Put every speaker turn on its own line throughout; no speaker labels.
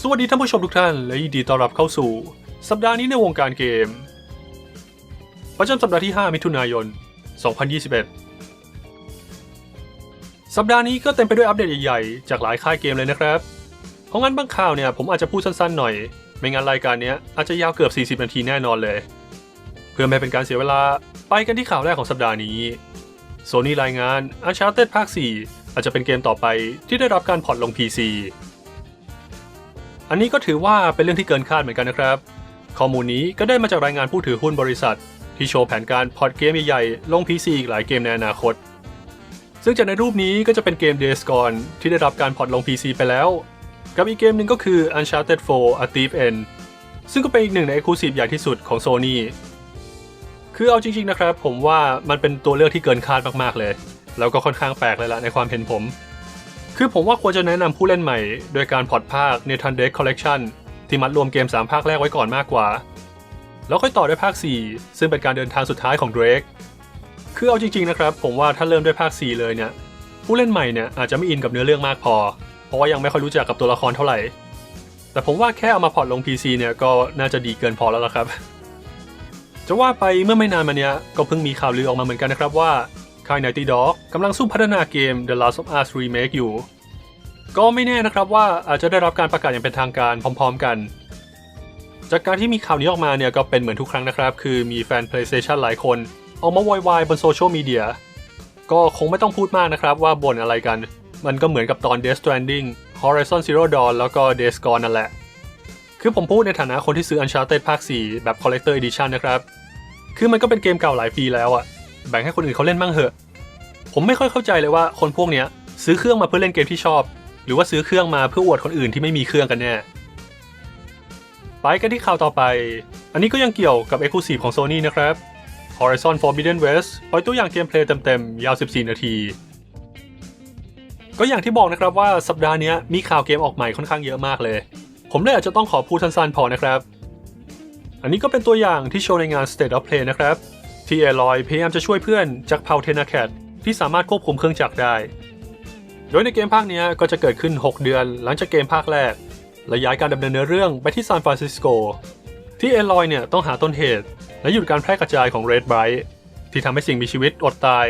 สวัสดีท่านผู้ชมทุกท่าน และยินดีต้อนรับเข้าสู่ สัปดาห์นี้ในวงการเกม ประจำสัปดาห์ที่ 5 มิถุนายน 2021 สัปดาห์นี้ก็เต็มไปด้วยอัปเดตใหญ่ๆ จากหลายค่ายเกมเลยนะครับ เพราะงั้นบางข่าวเนี่ยผมอาจจะพูดสั้นๆหน่อย ไม่งั้นรายการนี้อาจจะยาวเกือบ 40 นาทีแน่นอนเลย เพื่อไม่เป็นการเสียเวลาไปกันที่ข่าวแรกของสัปดาห์นี้โซนี่รายงาน Uncharted ภาค 4 อาจจะเป็นเกมต่อไปที่ได้รับการพอร์ตลง PC อันนี้ก็ถือว่าเป็นเรื่องที่เกินคาดเหมือนกันนะครับ ข้อมูลนี้ก็ได้มาจากรายงานผู้ถือหุ้นบริษัท ที่โชว์แผนการพอร์ตเกมใหญ่ๆลง PC อีกหลายเกมในอนาคต ซึ่งจากในรูปนี้ก็จะเป็นเกม Days Gone ที่ได้รับการพอร์ตลง PC ไปแล้ว กับอีกเกมหนึ่งก็คือ Uncharted 4 A Thief End ซึ่งก็เป็นอีกหนึ่งใน Exclusive ใหญ่ที่สุดของ Sony คือเอาจริงๆนะครับ ผมว่ามันเป็นตัวเลือกที่เกินคาดมากๆเลย แล้วก็ค่อนข้างแปลกเลยละในความเห็นผม คือผมว่าควรจะแนะนำผู้เล่นใหม่ โดยการพอร์ตภาค Nathan Drake Collection ที่มัดรวมเกม 3 ภาคแรกไว้ก่อนมากกว่า แล้วค่อยต่อด้วยภาค 4 ซึ่งเป็นการเดินทางสุดท้ายของ Drake คือเอาจริงๆนะครับ ผมว่าถ้าเริ่มด้วยภาค 4 เลยเนี่ย ผู้เล่นใหม่เนี่ยอาจจะไม่อินกับเนื้อเรื่องมากพอ เพราะว่ายังไม่ค่อยรู้จักกับตัวละครเท่าไหร่ แต่ผมว่าแค่เอามาพอร์ตลง PC เนี่ยก็น่าจะดีเกินพอแล้วล่ะครับ จะว่าไปเมื่อไม่นานมาเนี้ยก็เพิ่งมีข่าวลือออกมาเหมือนกันนะครับว่า ค่าย Naughty Dog กำลังซุ่มพัฒนาเกม The Last of Us Remake อยู่ ก็ไม่แน่นะครับว่าอาจจะได้รับการประกาศอย่างเป็นทางการพร้อม ๆ กัน จากการที่มีข่าวนี้ออกมาเนี่ยก็เป็นเหมือนทุกครั้งนะครับ คือมีแฟน PlayStation หลายคน ออกมาโวยวายบนโซเชียลมีเดียก็คงไม่ต้องพูดมากนะครับว่าบ่นอะไรกัน มันก็เหมือนกับตอน Death Stranding Horizon Zero Dawn แล้วก็ Days Gone นั่นแหละ คือผมพูดในฐานะคนที่ซื้อ Uncharted ภาค 4 แบบ Collector Edition นะครับ คือมันก็เป็นเกมเก่าหลายปีแล้วอะ แบ่งให้คนอื่นเขาเล่นบ้างเถอะ ผมไม่ค่อยเข้าใจเลยว่าคนพวกเนี้ยซื้อเครื่องมาเพื่อเล่นเกมที่ชอบ หรือว่าซื้อเครื่องมาเพื่ออวดคนอื่นที่ไม่มีเครื่องกันแน่ไปกันที่ข่าวต่อไป อันนี้ก็ยังเกี่ยวกับ Exclusive ของ Sony นะครับ Horizon Forbidden West ปล่อยตัวอย่างเกมเพลย์เต็มๆ ยาว 14 นาที ก็อย่างที่บอกนะครับว่าสัปดาห์นี้มีข่าวเกมออกใหม่ค่อนข้างเยอะมากเลย ผมเลยอาจจะต้องขอพูดสั้นๆพอนะครับ อันนี้ก็เป็นตัวอย่างที่โชว์ในงาน State of Play นะครับ ที่เอลอยพยายามจะช่วยเพื่อนจากเผ่าเทนาแคทที่สามารถควบคุมเครื่องจักรได้ โดยในเกมภาคนี้ก็จะเกิดขึ้น 6 เดือนหลังจากเกมภาคแรกและย้ายการดำเนินเนื้อเรื่องไปที่ซานฟรานซิสโก ที่เอลอยเนี่ยต้องหาต้นเหตุ และหยุดการแพร่กระจายของ Red Bright ที่ทำให้สิ่งมีชีวิตอดตาย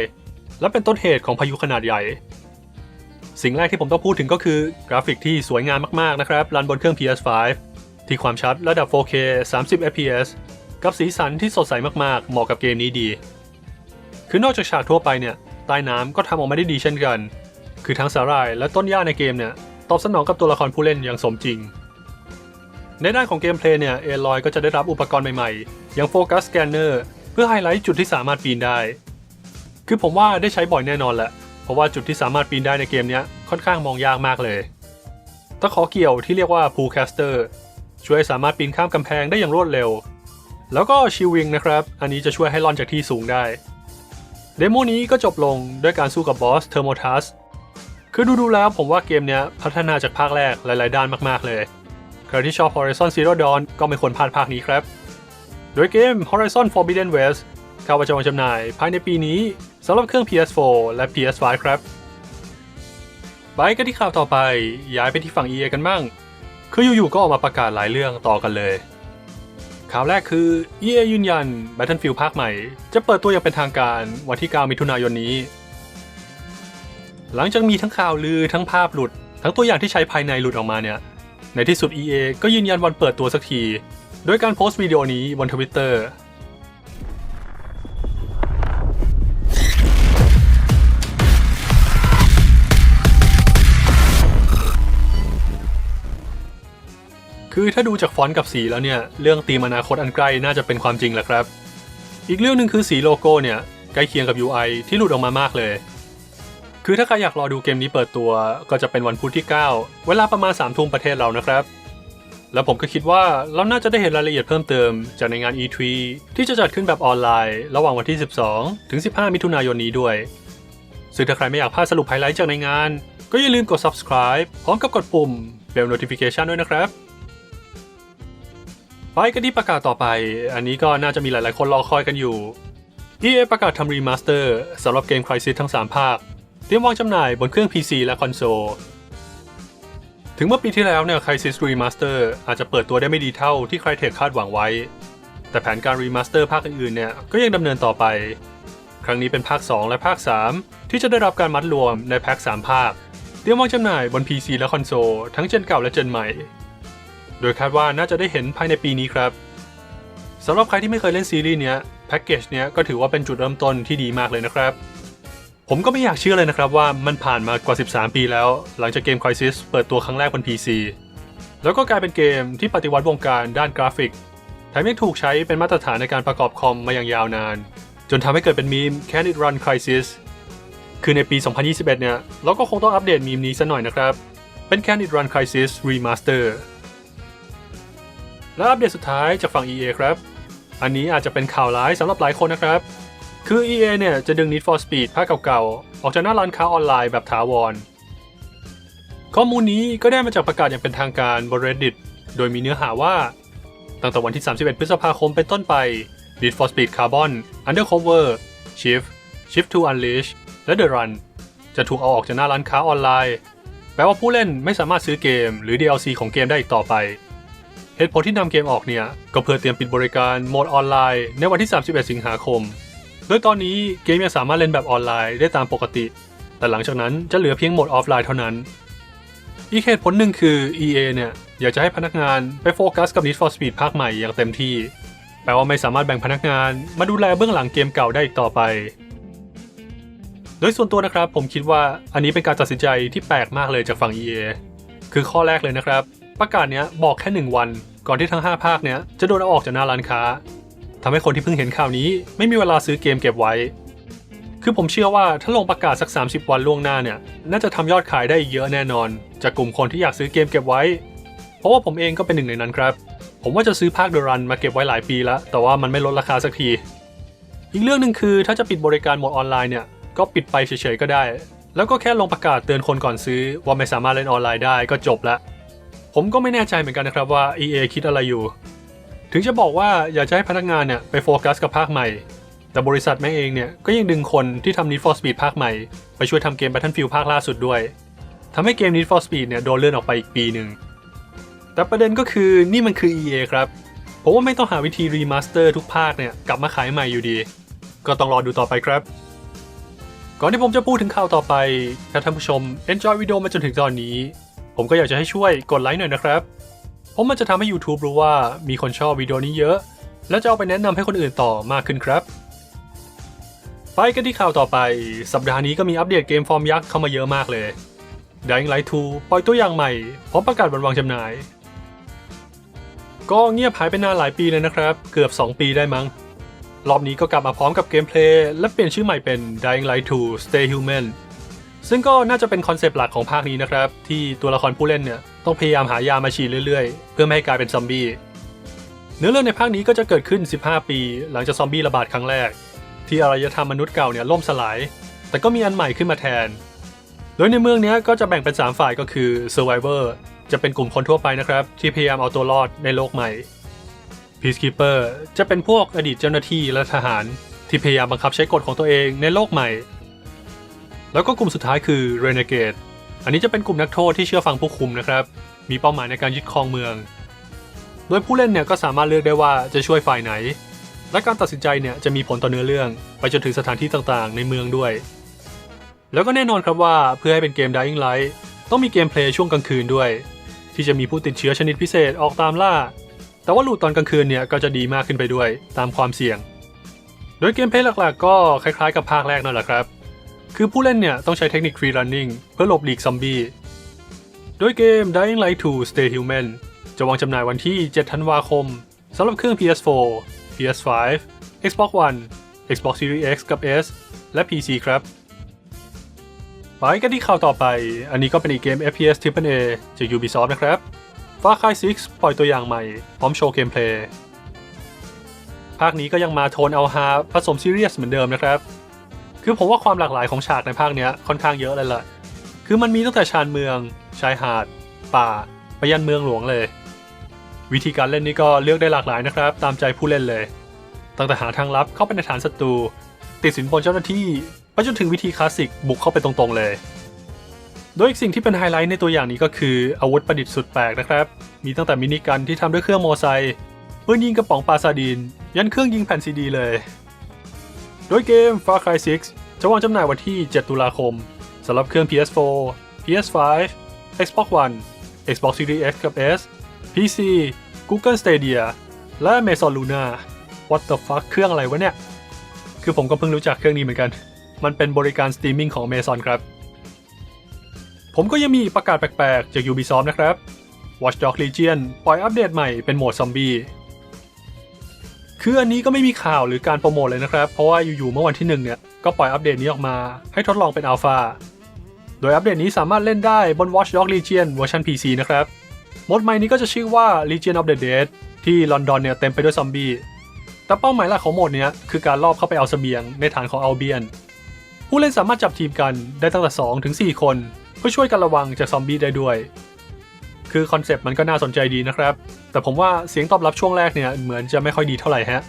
และเป็นต้นเหตุของพายุขนาดใหญ่ สิ่งแรกที่ผมต้องพูดถึงก็คือกราฟิกที่สวยงามมากๆนะครับรันบนเครื่อง PS5 ที่ความชัดระดับ 4K 30 fps กับสีสันที่สดใสมากๆ เหมาะกับเกมนี้ดี คือนอกจากฉากทั่วไปเนี่ยใต้น้ำก็ทำออกมาได้ดีเช่นกัน คือทั้งสาหร่ายและต้นหญ้าในเกมเนี่ยตอบสนองกับตัวละครผู้เล่นอย่างสมจริง ในด้านของเกมเพลย์เนี่ยเอลอยก็จะได้รับอุปกรณ์ใหม่ๆ อย่างโฟกัสสแกนเนอร์เพื่อไฮไลท์จุดที่สามารถปีนได้ คือผมว่าได้ใช้บ่อยแน่นอนแหละ เพราะว่าจุดที่สามารถปีนได้ในเกมเนี้ยค่อนข้างมองยากมากเลยตะขอเกี่ยวที่เรียกว่า Pool Caster ช่วยสามารถปีนข้ามกำแพงได้อย่างรวดเร็ว แล้วก็ชิวิงนะครับ อันนี้จะช่วยให้ล่อนจากที่สูงได้ เดโมนี้ก็จบลงด้วยการสู้กับบอสเทอร์โมทัส คือดูๆแล้วผมว่าเกมเนี้ยพัฒนาจากภาคแรกหลาย ๆ ด้านมากๆเลย ใครที่ชอบ Horizon Zero Dawn ก็ไม่ควรพลาดภาคนี้ครับ โดยเกม Horizon Forbidden West เข้ามาจะวางจำหน่ายภายในปีนี้สำหรับเครื่อง PS4 และ PS5 ครับ ไปกันที่ข่าวต่อไปย้ายไปที่ฝั่ง EA กันบ้าง คืออยู่ๆก็ออกมาประกาศหลายเรื่องต่อกันเลย ข่าวแรกคือ EA ยืนยัน Battlefield ภาคใหม่ จะเปิดตัวอย่างเป็นทางการวันที่ 9 มิถุนายนนี้ หลังจากมีทั้งข่าวลือทั้งภาพหลุด ทั้งตัวอย่างที่ใช้ภายในหลุดออกมาเนี่ย ในที่สุด EA ก็ยืนยันวันเปิดตัวสักที โดยการโพสต์วิดีโอนี้บนทวิตเตอร์ คือถ้าดูจากฟอนต์กับสีแล้วเนี่ยเรื่องธีมอนาคตอันใกล้น่าจะเป็นความจริงแหละครับ อีกเรื่องหนึ่งคือสีโลโก้เนี่ยใกล้เคียงกับ UI ที่หลุดออกมามากเลย คือถ้าใครอยากรอดูเกมนี้เปิดตัวก็จะเป็นวันพุธที่ 9 เวลาประมาณ3ามทุ่มประเทศเรานะครับ แล้วผมก็คิดว่าเราน่าจะได้เห็นรายละเอียดเพิ่มเติมจากในงาน E3 ที่จะจัดขึ้นแบบออนไลน์ ระหว่างวันที่ 12 ถึง 15 มิถุนายนนี้ด้วย ซึ่งถ้าใครไม่อยากพลาดสรุปไฮไลท์จากในงาน ก็อย่าลืมกด subscribe พร้อมกับกดปุ่ม bell notification ด้วยนะครับ ไปกันที่ประกาศต่อไป อันนี้ก็น่าจะมีหลายๆ คนรอคอยกันอยู่ EA ประกาศทำรีมาสเตอร์สำหรับเกม Crysis ทั้ง 3 ภาค เตรียมวางจำหน่ายบนเครื่อง PC และคอนโซล ถึงเมื่อปีที่แล้วเนี่ย Crysis Remaster อาจจะเปิดตัวได้ไม่ดีเท่าที่ Crytek คาดหวังไว้ แต่แผนการรีมาสเตอร์ภาคอื่นๆเนี่ยก็ยังดำเนินต่อไป ครั้งนี้เป็นภาค 2 และภาค 3 ที่จะได้รับการมัดรวมในแพ็ค 3 ภาค เตรียมวางจำหน่ายบน PC และคอนโซลทั้งเจนเก่าและเจนใหม่ โดยคาดว่าน่าจะได้เห็นภายในปีนี้ครับสำหรับใครที่ไม่เคยเล่นซีรีส์เนี้ยแพ็กเกจเนี้ยก็ถือว่าเป็นจุดเริ่มต้นที่ดีมากเลยนะครับ ผมก็ไม่อยากเชื่อเลยนะครับว่ามันผ่านมากว่า 13 ปีแล้ว หลังจากเกม Crysis เปิดตัวครั้งแรกบน PC แล้วก็กลายเป็นเกมที่ปฏิวัติวงการด้านกราฟิกแถมยังถูกใช้เป็นมาตรฐานในการประกอบคอมมาอย่างยาวนาน จนทำให้เกิดเป็นมีม Can it run Crisis คือในปี 2021 เนี่ยเราก็คงต้องอัปเดตมีมนี้ซะหน่อยนะครับ เป็น Can it run Crisis Remaster และอัปเดตสุดท้ายจากฝั่ง EA ครับ อันนี้อาจจะเป็นข่าวร้ายสำหรับหลายคนนะครับ คือ EA เนี่ยจะดึง Need for Speed ภาคเก่าๆ ออกจากหน้าร้านค้าออนไลน์แบบถาวร ข้อมูลนี้ก็ได้มาจากประกาศอย่างเป็นทางการบน Reddit โดยมีเนื้อหาว่า ตั้งแต่วันที่ 31 พฤษภาคมเป็นต้นไป Need for Speed Carbon Undercover Shift Shift to Unleash และ The Run จะถูกเอาออกจากหน้าร้านค้าออนไลน์ แปลว่าผู้เล่นไม่สามารถซื้อเกมหรือ DLC ของเกมได้อีกต่อไป เหตุผลที่นำเกมออกเนี่ย ก็เพื่อเตรียมปิดบริการโหมดออนไลน์ ในวันที่ 31 สิงหาคม โดยตอนนี้เกมยังสามารถเล่นแบบออนไลน์ได้ตามปกติ แต่หลังจากนั้นจะเหลือเพียงโหมดออฟไลน์เท่านั้น อีกเหตุผลหนึ่งคือ EA เนี่ย อยากจะให้พนักงานไปโฟกัสกับ Need for Speed ภาคใหม่อย่างเต็มที่ แปลว่าไม่สามารถแบ่งพนักงานมาดูแลเบื้องหลังเกมเก่าได้อีกต่อไป โดยส่วนตัวนะครับผมคิดว่าอันนี้เป็นการตัดสินใจที่แปลกมากเลยจากฝั่ง EA คือข้อแรกเลยนะครับ ประกาศเนี้ยบอกแค่ 1 วัน ก่อนที่ทั้ง 5 ภาคเนี้ยจะโดนเอาออกจากหน้าร้านค้าทำให้คนที่เพิ่งเห็นข่าวนี้ ไม่มีเวลาซื้อเกมเก็บไว้ คือผมเชื่อว่าถ้าลงประกาศสัก 30 วันล่วงหน้าเนี่ยน่าจะทำยอดขายได้เยอะแน่นอน จากกลุ่มคนที่อยากซื้อเกมเก็บไว้ เพราะว่าผมเองก็เป็นหนึ่งในนั้นครับ ผมว่าจะซื้อภาค The Run มาเก็บไว้หลายปีแล้ว แต่ว่ามันไม่ลดราคาสักที อีกเรื่องหนึ่งคือถ้าจะปิดบริการหมดออนไลน์เนี่ยก็ปิดไปเฉยๆก็ได้ แล้วก็แค่ลงประกาศเตือนคนก่อนซื้อว่าไม่สามารถเล่นออนไลน์ได้ก็จบละ ผมก็ไม่แน่ใจเหมือนกันนะครับว่า EA คิดอะไรอยู่ ถึงจะบอกว่าอยากจะให้พนักงานเนี่ยไปโฟกัสกับภาคใหม่ แต่บริษัทแม่เองเนี่ยก็ยังดึงคนที่ทำ Need for Speed ภาคใหม่ ไปช่วยทำเกม Battlefield ภาคล่าสุดด้วยทำให้เกม Need for Speed เนี่ยโดนเลื่อนออกไปอีกปีหนึ่งแต่ประเด็นก็คือนี่มันคือ EA ครับผมว่าไม่ต้องหาวิธีรีมาสเตอร์ทุกภาคเนี่ยกลับมาขายใหม่อยู่ดี ก็ต้องรอดูต่อไปครับ ก่อนที่ผมจะพูดถึงข่าวต่อไปถ้าท่านผู้ชม enjoy วิดีโอมาจนถึงตอนนี้ ผมก็อยากจะให้ช่วยกดไลค์หน่อยนะครับ เพราะมันจะทำให้ YouTube รู้ว่ามีคนชอบวิดีโอนี้เยอะ และจะเอาไปแนะนำให้คนอื่นต่อมากขึ้นครับ ไปกันที่ข่าวต่อไป สัปดาห์นี้ก็มีอัปเดตเกมฟอร์มยักษ์เข้ามาเยอะมากเลย Dying Light 2 ปล่อยตัวอย่างใหม่พร้อมประกาศวันวางจำหน่าย ก็เงียบหายไปนานหลายปีเลยนะครับ เกือบ 2 ปีได้มั้ง รอบนี้ก็กลับมาพร้อมกับเกมเพลย์และเปลี่ยนชื่อใหม่เป็น Dying Light 2 Stay Human ซึ่งก็น่าจะเป็นคอนเซปต์หลักของภาคนี้นะครับ ที่ตัวละครผู้เล่นเนี่ยต้องพยายามหายามาฉีดเรื่อยๆ เพื่อไม่ให้กลายเป็นซอมบี้เนื้อเรื่องในภาคนี้ก็จะเกิดขึ้น 15 ปี หลังจากซอมบี้ระบาดครั้งแรก ที่อารยธรรมมนุษย์เก่าเนี่ยล่มสลาย แต่ก็มีอันใหม่ขึ้นมาแทน โดยในเมืองนี้ก็จะแบ่งเป็น 3 ฝ่ายก็คือ Survivor จะเป็นกลุ่มคนทั่วไปนะครับ ที่พยายามเอาตัวรอดในโลกใหม่ Peacekeeper จะเป็นพวกอดีตเจ้าหน้าที่และทหาร ที่พยายามบังคับใช้กฎของตัวเองในโลกใหม่ แล้วก็กลุ่มสุดท้ายคือ Renegade อันนี้จะเป็นกลุ่มนักโทษที่เชื่อฟังผู้คุมนะครับ มีเป้าหมายในการยึดครองเมือง โดยผู้เล่นเนี่ยก็สามารถเลือกได้ว่าจะช่วยฝ่ายไหน และการตัดสินใจเนี่ยจะมีผลต่อเนื้อเรื่อง ไปจนถึงสถานที่ต่างๆ ในเมืองด้วย แล้วก็แน่นอนครับว่าเพื่อให้เป็นเกม Dying Light ต้องมีเกมเพลย์ช่วงกลางคืนด้วย ที่จะมีผู้ติดเชื้อชนิดพิเศษออกตามล่า แต่ว่าลูดตอนกลางคืนเนี่ยก็จะดีมากขึ้นไปด้วยตามความเสี่ยง โดยเกมเพลย์หลักๆ ก็คล้ายๆ กับภาคแรกนั่นแหละครับ คือผู้เล่นเนี่ยต้องใช้เทคนิคฟรีรันนิ่งเพื่อหลบหลีกซอมบี้ โดยเกม Dying Light 2 Stay Human จะวางจำหน่ายวันที่ 7 ธันวาคมสำหรับเครื่อง PS4 PS5 Xbox One Xbox Series X กับ S และ PC ครับไปกันที่ข่าวต่อไป อันนี้ก็เป็นอีกเกม FPS Triple A จาก Ubisoft นะครับ Far Cry 6 ปล่อยตัวอย่างใหม่ พร้อมโชว์เกมเพลย์ ภาคนี้ก็ยังมาโทนเอาฮาผสมซีเรียสเหมือนเดิมนะครับ คือผมว่าความหลากหลายของฉากในภาคเนี้ยค่อนข้างเยอะเลยแหละคือมันมีตั้งแต่ชานเมือง ชายหาด ป่าไปยันเมืองหลวงเลย วิธีการเล่นนี่ก็เลือกได้หลากหลายนะครับ ตามใจผู้เล่นเลย ตั้งแต่หาทางลับเข้าไปในฐานศัตรู ติดสินบนเจ้าหน้าที่ไปจนถึงวิธีคลาสสิกบุกเข้าไปตรงๆเลย โดยอีกสิ่งที่เป็นไฮไลท์ในตัวอย่างนี้ก็คืออาวุธประดิษฐ์สุดแปลกนะครับ มีตั้งแต่มินิกันที่ทำด้วยเครื่องโมไซค์ปืนยิงกระป๋องปลาซาดีน ยันเครื่องยิงแผ่นซีดีเลย โดยเกม Far Cry 6 จะวางจำหน่ายวันที่ 7 ตุลาคมสำหรับเครื่อง PS4 PS5 Xbox One Xbox Series X กับ S PC Google Stadia และ Amazon Luna What the fuck เครื่องอะไรวะเนี่ย คือผมก็เพิ่งรู้จักเครื่องนี้เหมือนกัน มันเป็นบริการสตรีมมิ่งของ Amazon ครับ ผมก็ยังมีประกาศแปลกๆ จาก Ubisoft นะครับ Watch Dogs Legion ปล่อยอัปเดตใหม่เป็นโหมดซอมบี้ คืออันนี้ก็ไม่มีข่าวหรือการโปรโมทเลยนะครับ เพราะว่าอยู่ๆเมื่อวันที่หนึ่งเนี่ยก็ปล่อยอัปเดตนี้ออกมาให้ทดลองเป็นอัลฟาโดยอัปเดตนี้สามารถเล่นได้บน Watch Dogs Legion เวอร์ชัน PC นะครับโหมดใหม่นี้ก็จะชื่อว่า Legion of the Dead ที่ลอนดอนเนี่ยเต็มไปด้วยซอมบี้แต่เป้าหมายหลักของโหมดเนี้ยคือการลอบเข้าไปเอาเสบียงในฐานของอัลเบียน ผู้เล่นสามารถจับทีมกันได้ตั้งแต่2ถึง4คน เพื่อช่วยกันระวังจากซอมบี้ได้ด้วย คือคอนเซปต์มันก็น่าสนใจดีนะครับ แต่ผมว่าเสียงตอบรับช่วงแรกเนี่ยเหมือนจะไม่ค่อยดีเท่าไหร่ฮะ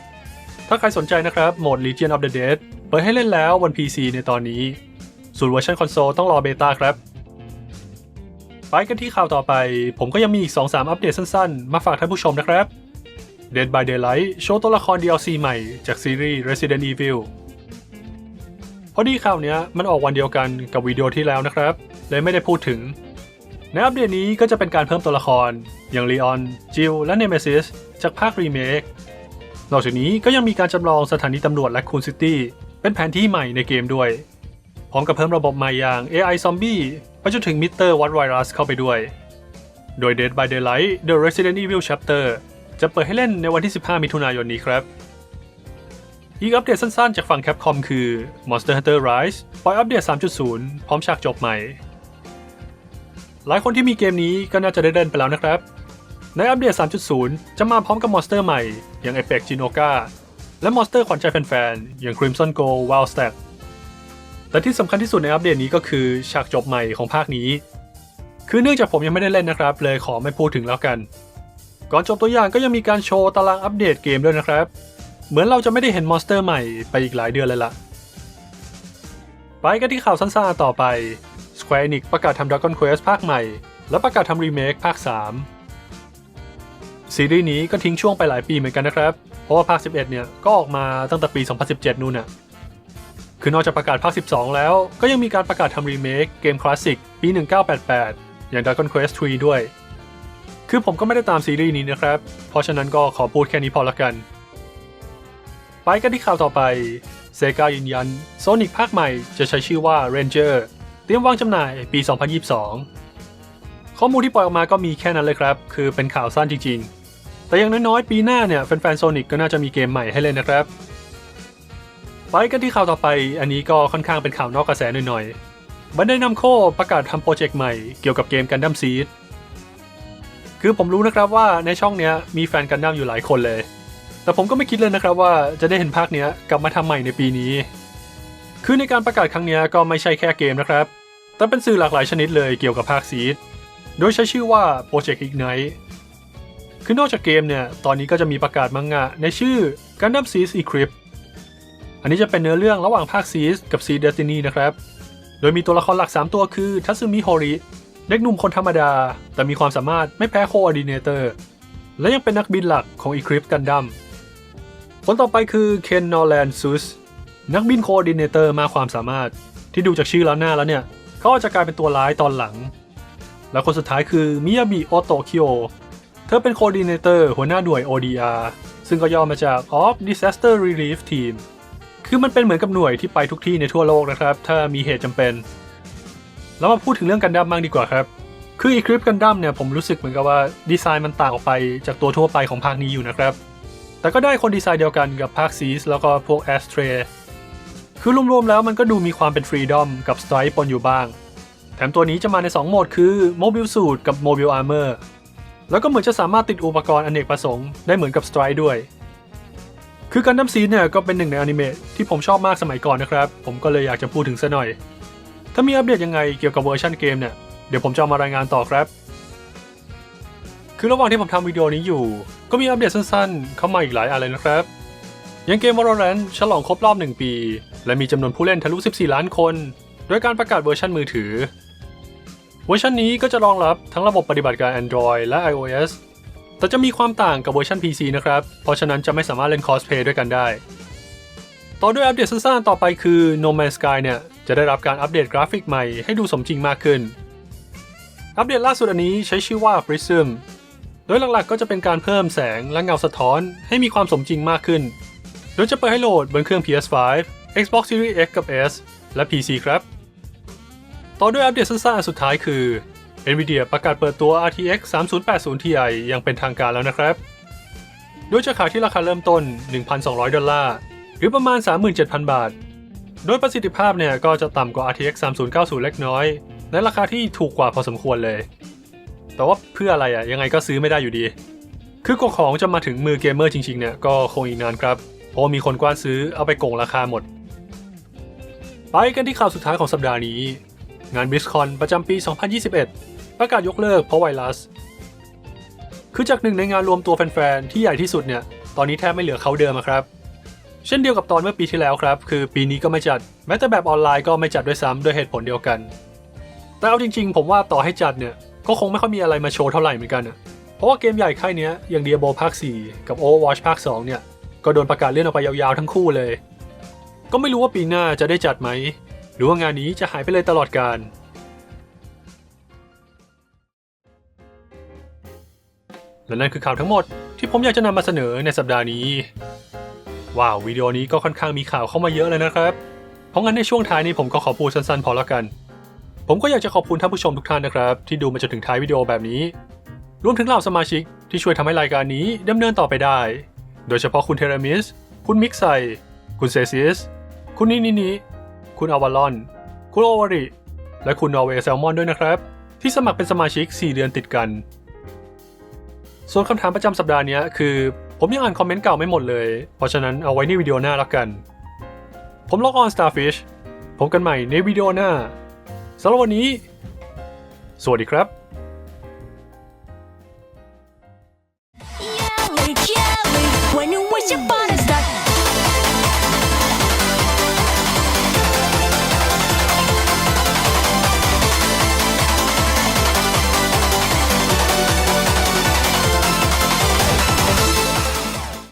ถ้าใครสนใจนะครับโหมด Legion of the Dead เปิดให้เล่นแล้วบน PC ในตอนนี้ ส่วนเวอร์ชันคอนโซลต้องรอเบต้าครับ ไปกันที่ข่าวต่อไป ผมก็ยังมีอีก 2-3 อัปเดตสั้นๆ มาฝากท่านผู้ชมนะครับ Dead by Daylight โชว์ตัวละคร DLC ใหม่จากซีรีส์ Resident Evil พอดีข่าวเนี้ยมันออกวันเดียวกันกับวิดีโอที่แล้วนะครับ เลยไม่ได้พูดถึง ในอัปเดตนี้ก็จะเป็นการเพิ่มตัวละคร อย่างลีออน จิล และเนเมซิสจากภาครีเมค นอกจากนี้ก็ยังมีการจำลองสถานีตำรวจและคูนซิตี้เป็นแผนที่ใหม่ในเกมด้วย พร้อมกับเพิ่มระบบใหม่อย่าง AI Zombie ไปจนถึงมิเตอร์วัดไวรัสเข้าไปด้วย โดย Dead by Daylight The Resident Evil Chapter จะเปิดให้เล่นในวันที่ 15 มิถุนายนนี้ครับ อีกอัปเดตสั้นๆ จากฝั่ง Capcom คือ Monster Hunter Rise ปล่อยอัปเดต 3.0 พร้อมฉากจบใหม่ หลายคนที่มีเกมนี้ก็น่าจะได้เล่นไปแล้วนะครับ ในอัปเดต 3.0 จะมาพร้อมกับมอนสเตอร์ใหม่ อย่าง Apex g i n o k a และมอนสเตอร์ขวัญใจแฟนๆ อย่าง Crimson Gold Wild Stack แต่ที่สำคัญที่สุดในอัปเดตนี้ก็คือฉากจบใหม่ของภาคนี้ คือเนื่องจากผมยังไม่ได้เล่นนะครับ เลยขอไม่พูดถึงแล้วกัน ก่อนจบตัวอย่างก็ยังมีการโชว์ตารางอัปเดตเกมด้วยนะครับ เหมือนเราจะไม่ได้เห็นมอนสเตอร์ใหม่ไปอีกหลายเดือนเลยล่ะ ไปกันที่ข่าวสั้นๆต่อไป Square Enix ประกาศทำ Dragon Quest ภาคใหม่ และประกาศทำรีเมคภาค 3 ซีรีส์นี้ก็ทิ้งช่วงไปหลายปีเหมือนกันนะครับ เพราะว่าภาค 11 เนี่ยก็ออกมาตั้งแต่ปี 2017 นู่นน่ะคือนอกจากประกาศภาค 12 แล้ว ก็ยังมีการประกาศทำรีเมคเกมคลาสสิกปี 1988 อย่าง Dragon Quest 3 ด้วย คือผมก็ไม่ได้ตามซีรีส์นี้นะครับ เพราะฉะนั้นก็ขอพูดแค่นี้พอละกัน ไปกันที่ข่าวต่อไปเซกายืนยัน Sonic ภาคใหม่จะใช้ชื่อว่า Ranger เตรียมวางจำหน่ายปี 2022 ข้อมูลที่ปล่อยออกมาก็มีแค่นั้นเลยครับ คือเป็นข่าวสั้นจริง ๆ แต่อย่างน้อยๆ ปีหน้าเนี่ยแฟนๆ Sonic ก็น่าจะมีเกมใหม่ให้เล่นนะครับ ไปกันที่ข่าวต่อไป อันนี้ก็ค่อนข้างเป็นข่าวนอกกระแสหน่อยๆบันไดนัมโคประกาศทำโปรเจกต์ใหม่เกี่ยวกับเกมกันดั้มซีดคือผมรู้นะครับว่าในช่องเนี้ยมีแฟนกันดั้มอยู่หลายคนเลย แต่ผมก็ไม่คิดเลยนะครับว่าจะได้เห็นภาคเนี้ยกลับมาทำใหม่ในปีนี้ คือในการประกาศครั้งนี้ก็ไม่ใช่แค่เกมนะครับ แต่เป็นสื่อหลากหลายชนิดเลยเกี่ยวกับภาคซีดโดยใช้ชื่อว่า Project Ignite คือนอกจากเกมเนี่ย ตอนนี้ก็จะมีประกาศมังงะในชื่อ Gundam Seed Equip อันนี้จะเป็นเนื้อเรื่องระหว่างภาคซีสกับ Seed Destiny นะครับ โดยมีตัวละครหลัก 3 ตัวคือทัซึมิโฮริ เด็กหนุ่มคนธรรมดา แต่มีความสามารถไม่แพ้โคออร์ดิเนเตอร์ และยังเป็นนักบินหลักของ Equip Gundam คนต่อไปคือเคนนอร์แลนซูสนักบินโคออร์ดิเนเตอร์มากความสามารถที่ดูจากชื่อแล้วหน้าแล้วเนี่ย เขาจะกลายเป็นตัวร้ายตอนหลัง แล้วคนสุดท้ายคือมิยาบิโอโตคิโอเธอเป็นโคดิเนเตอร์หัวหน้าหน่วย ODR ซึ่งก็ย่อมาจาก Off Disaster Relief Team คือมันเป็นเหมือนกับหน่วยที่ไปทุกที่ในทั่วโลกนะครับ ถ้ามีเหตุจำเป็น แล้วมาพูดถึงเรื่องกันดั้มบ้างดีกว่าครับ คืออีคลิปกันดั้มเนี่ยผมรู้สึกเหมือนกับว่าดีไซน์มันต่างออกไปจากตัวทั่วไปของภาคนี้อยู่นะครับ แต่ก็ได้คนดีไซน์เดียวกันกับภาคซีสแล้วก็พวกแอสเทร คือรวมๆแล้วมันก็ดูมีความเป็นฟรีดอมกับสไตร์ปนอยู่บ้าง แถมตัวนี้จะมาใน 2 โหมดคือโมบิลสูทกับโมบิลอาร์เมอร์แล้วก็เหมือนจะสามารถติดอุปกรณ์อเนกประสงค์ได้เหมือนกับสไตร์ด้วย คือกันดั้มซีเนี่ยก็เป็นหนึ่งในอนิเมะที่ผมชอบมากสมัยก่อนนะครับ ผมก็เลยอยากจะพูดถึงซะหน่อย ถ้ามีอัปเดตยังไงเกี่ยวกับเวอร์ชันเกมเนี่ยเดี๋ยวผมจะามารายงานต่อครับ คือระหว่างที่ผมทำวิดีโอนี้อยู่ ก็มีอัปเดตสั้นๆ เข้ามาอีกหลายอะไรนะครับ ย่างเกม Valorant ฉลองครบรอบ 1 ปี และมีจำนวนผู้เล่นทะลุ 14 ล้านคน โดยการประกาศเวอร์ชันมือถือ เวอร์ชันนี้ก็จะรองรับทั้งระบบปฏิบัติการ Android และ iOS แต่จะมีความต่างกับเวอร์ชัน PC นะครับ เพราะฉะนั้นจะไม่สามารถเล่น cosplay ด้วยกันได้ ต่อด้วยอัปเดตสั้นๆต่อไปคือ No Man's Sky เนี่ย จะได้รับการอัปเดตกราฟิกใหม่ให้ดูสมจริงมากขึ้น อัปเดตล่าสุดอันนี้ใช้ชื่อว่า Prism โดยหลักๆก็จะเป็นการเพิ่มแสงและเงาสะท้อนให้มีความสมจริงมากขึ้น โดยจะเปิดให้โหลดบนเครื่อง PS5 Xbox Series X กับ S และ PC ครับ ต่อด้วยอัปเดตสั้นๆอันสุดท้ายคือ Nvidia ประกาศเปิดตัว RTX 3080 Ti อยังเป็นทางการแล้วนะครับ โดยจะขายที่ราคาเริ่มต้น 1,200 ดอลลาร์ หรือประมาณ 37,000 บาท โดยประสิทธิภาพเนี่ยก็จะต่ำกว่า RTX 3090 เล็กน้อย ในราคาที่ถูกกว่าพอสมควรเลย แต่ว่าเพื่ออะไรอะยังไงก็ซื้อไม่ได้อยู่ดี คือกว่าของจะมาถึงมือเกมเมอร์จริงๆเนี่ยก็คงอีกนานครับ ราะมีคนกว้านซื้อเอาไปโกงราคาหมด ไปกันที่ข่าวสุดท้ายของสัปดาห์นี้ งาน BlizzCon ประจำปี 2021 ประกาศยกเลิกเพราะไวรัส คือจากหนึ่งในงานรวมตัวแฟนๆ ที่ใหญ่ที่สุดเนี่ย ตอนนี้แทบไม่เหลือเขาเดิมครับ เช่นเดียวกับตอนเมื่อปีที่แล้วครับ คือปีนี้ก็ไม่จัด แม้แต่แบบออนไลน์ก็ไม่จัดด้วยซ้ำด้วยเหตุผลเดียวกัน แต่เอาจริง ๆ ผมว่าต่อให้จัดเนี่ย ก็คงไม่ค่อยมีอะไรมาโชว์เท่าไหร่เหมือนกันอะเพราะว่าเกมใหญ่ค่ายเนี้ยอย่าง Diablo ภาค 4 กับ Overwatch ภาค 2 เนี่ย ก็โดนประกาศเลื่อนออกไปยาวๆทั้งคู่เลย ก็ไม่รู้ว่าปีหน้าจะได้จัดไหม หรือว่างานนี้จะหายไปเลยตลอดกาลและนั่นคือข่าวทั้งหมดที่ผมอยากจะนำมาเสนอในสัปดาห์นี้ ว้าววิดีโอนี้ก็ค่อนข้างมีข่าวเข้ามาเยอะเลยนะครับ เพราะงั้นในช่วงท้ายนี้ผมก็ขอพูดสั้นๆ พอแล้วกัน ผมก็อยากจะขอบคุณท่านผู้ชมทุกท่านนะครับ ที่ดูมาจนถึงท้ายวิดีโอแบบนี้ รวมถึงเหล่าสมาชิกที่ช่วยทำให้รายการนี้ดำเนินต่อไปได้ โดยเฉพาะคุณเทเรมิส คุณมิกไซ คุณเซซิส คุณนินินิคุณอวาลอน คุณโอวาริ และคุณนอร์เวย์แซลมอนด้วยนะครับ ที่สมัครเป็นสมาชิก 4 เดือนติดกัน ส่วนคำถามประจำสัปดาห์นี้คือ ผมยังอ่านคอมเมนต์เก่าไม่หมดเลย เพราะฉะนั้นเอาไว้ในวิดีโอหน้าแล้วกัน ผมล็อกออน Starfish พบกันใหม่ในวิดีโอหน้าสำหรับวันนี้ สวัสดีครับ